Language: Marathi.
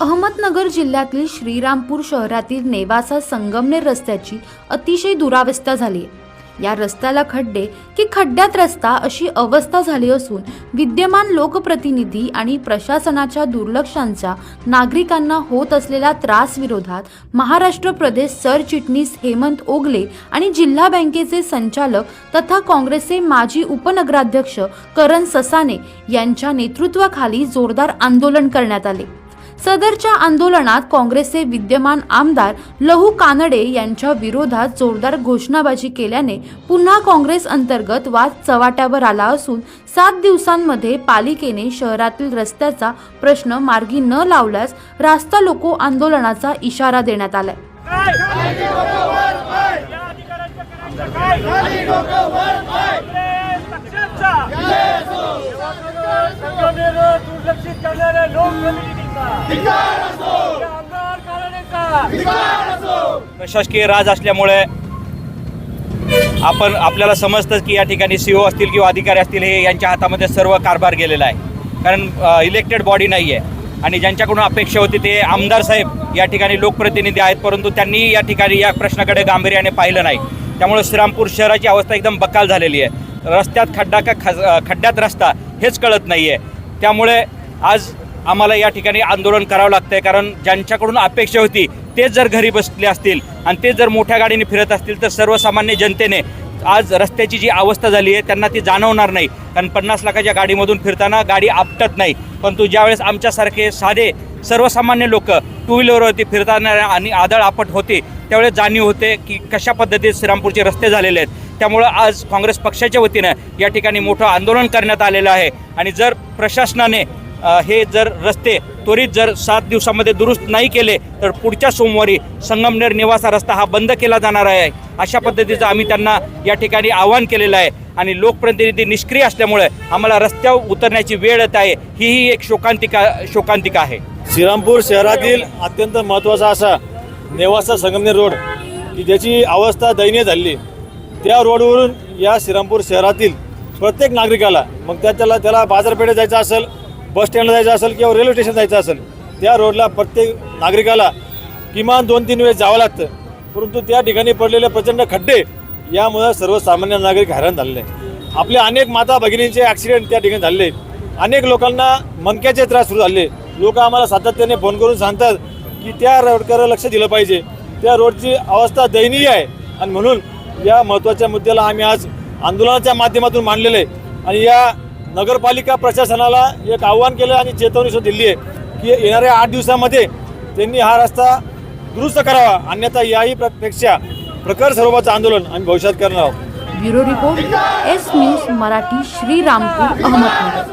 अहमदनगर जिल्ह्यातील श्रीरामपूर शहरातील नेवासा संगमनेर रस्त्याची अतिशय दुरावस्था झाली आहे. या रस्त्याला खड्डे की खड्ड्यात रस्ता अशी अवस्था झाली असून विद्यमान लोकप्रतिनिधी आणि प्रशासनाच्या दुर्लक्षांचा नागरिकांना होत असलेल्या त्रास विरोधात महाराष्ट्र प्रदेश सरचिटणीस हेमंत ओगले आणि जिल्हा बँकेचे संचालक तथा काँग्रेसचे माजी उपनगराध्यक्ष करण ससाने यांच्या नेतृत्वाखाली जोरदार आंदोलन करण्यात आले. सदरच्या आंदोलनात काँग्रेसचे विद्यमान आमदार लहू कानडे यांच्या विरोधात जोरदार घोषणाबाजी केल्याने पुन्हा काँग्रेस अंतर्गत वाद चव्हाट्यावर आला असून सात दिवसांमध्ये पालिकेने शहरातील रस्त्याचा प्रश्न मार्गी न लावल्यास रास्ता लोको आंदोलनाचा इशारा देण्यात आलाय दुर्लक्षित करणाऱ्या लोकप्रतिनिधींचा. प्रशासकीय राज असल्यामुळे आपण आपल्याला समजतं की या ठिकाणी सी ओ असतील किंवा अधिकारी असतील हे यांच्या हातामध्ये सर्व कारभार गेलेला आहे. कारण इलेक्टेड बॉडी नाही आहे आणि ज्यांच्याकडून अपेक्षा होती ते आमदार साहेब या ठिकाणी लोकप्रतिनिधी आहेत परंतु त्यांनी या ठिकाणी या प्रश्नाकडे गांभीर्याने पाहिलं नाही. त्यामुळे श्रीरामपूर शहराची अवस्था एकदम बकाल झालेली आहे. रस्त्यात खड्डा का खज खड्ड्यात रस्ता हेच कळत नाही आहे त्यामुळे आज आम्हाला या ठिकाणी आंदोलन करावं लागतंय कारण ज्यांच्याकडून अपेक्षा होती तेच जर घरी बसले असतील आणि तेच जर मोठ्या गाडीने फिरत असतील तर सर्वसामान्य जनतेने आज रस्त्याची जी अवस्था झाली आहे त्यांना ती जाणवणार नाही. कारण पन्नास लाखाच्या गाडीमधून फिरताना गाडी आपटत नाही. परंतु ज्यावेळेस आमच्यासारखे साधे सर्वसामान्य लोक टू व्हीलरवरती फिरताना आणि आदळ आपट होते त्यावेळेस जाणीव होते की कशा पद्धतीत श्रीरामपूरचे रस्ते झालेले आहेत. त्यामुळं आज काँग्रेस पक्षाच्या वतीनं या ठिकाणी मोठं आंदोलन करण्यात आलेलं आहे. आणि जर प्रशासनाने हे जर रस्ते त्वरित जर सात दिवसामध्ये दुरुस्त नाही केले तर पुढच्या सोमवारी संगमनेर निवासा रस्ता हा बंद केला जाणार आहे. अशा पद्धतीचं आम्ही त्यांना या ठिकाणी आवाहन केलेलं आहे. आणि लोकप्रतिनिधी निष्क्रिय असल्यामुळे आम्हाला रस्त्यावर उतरण्याची वेळ येत आहे. हीही एक शोकांतिका शोकांतिका आहे. श्रीरामपूर शहरातील अत्यंत महत्त्वाचा असा नेवासा संगमनेर रोड की ज्याची अवस्था दयनीय झाली त्या रोडवरून या श्रीरामपूर शहरातील प्रत्येक नागरिकाला मग त्या त्याला त्याला बाजारपेठेत जायचं असेल बस स्टँडला जायचं असेल किंवा रेल्वे स्टेशन जायचं असेल त्या रोडला प्रत्येक नागरिकाला किमान दोन तीन वेळेस जावं लागतं. परंतु त्या ठिकाणी पडलेले प्रचंड खड्डे यामुळे सर्वसामान्य नागरिक हैराण झालेले आहे. आपल्या अनेक माता भगिनींचे ॲक्सिडेंट त्या ठिकाणी झाले अनेक लोकांना मनक्याचे त्रास सुरू झाले लोक आम्हाला सातत्याने फोन करून सांगतात की त्या रोडकडे लक्ष दिलं पाहिजे. त्या रोडची अवस्था दयनीय आहे. आणि म्हणून या महत्त्वाच्या मुद्द्याला आम्ही आज आंदोलनाच्या माध्यमातून मांडलेलं आहे. आणि या नगरपालिका प्रशासनाला एक आव्हान केलं आणि चेतवणी सुद्धा दिली आहे की येणाऱ्या आठ दिवसामध्ये त्यांनी हा रस्ता दुरुस्त करावा. अन्यथा याही पेक्षा प्रखर स्वरूपाचं आंदोलन आम्ही भविष्यात करणार आहोत. Bureau report S news Marathi Shrirampur Ahmednagar.